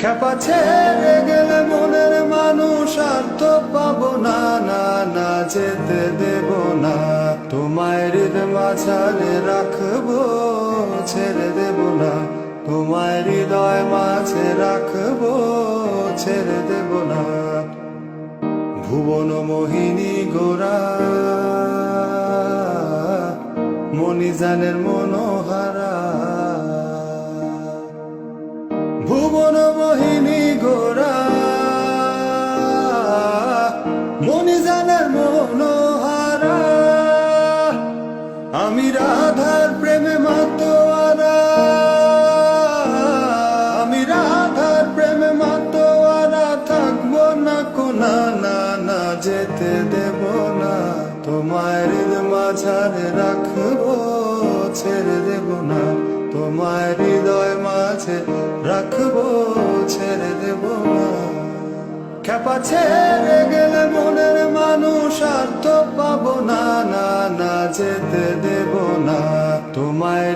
খেপা ছেড়ে গেলে মনের মানুষ আর তো পাবো না না না, যেতে দেব না। তোমায় হৃদ মাঝারে রাখব, ছেড়ে দেব না। তোমায় হৃদয় মাঝে রাখব, ছেড়ে দেব না। ভুবন মোহিনী গোরা মণিজানের মনোহারা। ভুবন মণিজানের মনোহারা। আমি রাধার প্রেমে মাতোয়ারা। আমি রাধার প্রেমে মাতোয়ারা। থাকব না কোনা না না যেতে দেব না। হৃদ মাঝারে রাখব, ছেড়ে দেব না। তোমায় হৃদয় মাঝে রাখব, ছেড়ে দেব খেপা ছেড়ে গেলে মনের মানুষ আর তো পাবো না না না, যেতে দেব না। তোমায়